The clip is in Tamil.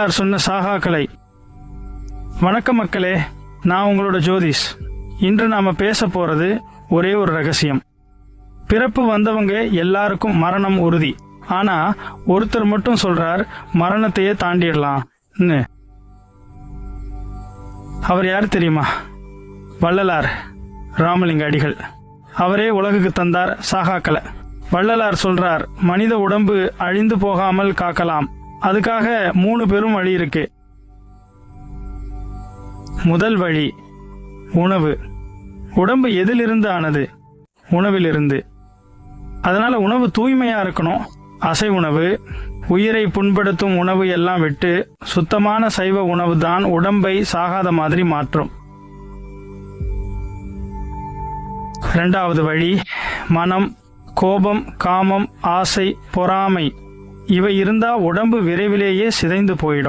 சார் சொன்ன கலை வணக்கம் மக்களே நான் உங்களோட ஜோதிஷ். இன்று நாம பேச போறது ஒரே ஒரு ரகசியம். பிறப்பு வந்தவங்க எல்லாருக்கும் மரணம் உறுதி. ஆனா ஒருத்தர் மட்டும் சொல்றார் மரணத்தையே தாண்டிடலாம்னு அவர் யார் தெரியுமா? வள்ளலார் ராமலிங்க அடிகள். அவரே உலகுக்கு தந்தார் சாகாக்கலை வள்ளலார் சொல்றார் மனித உடம்பு அழிந்து போகாமல் காக்கலாம். அதுக்காக மூணு பெரும் வழி இருக்கு. முதல் வழி உணவு. உடம்பு எதிலிருந்து ஆனது? உணவிலிருந்து. அதனால உணவு தூய்மையா இருக்கணும். அசை உணவு உயிரை புண்படுத்தும் உணவு எல்லாம் விட்டு சுத்தமான சைவ உணவு தான் உடம்பை சாகாத மாதிரி மாற்றும். இரண்டாவது வழி மனம் கோபம் காமம் ஆசை பொறாமை. இவை இருந்தா உடம்பு விரைவிலேயே சிதைந்து போயிடும்.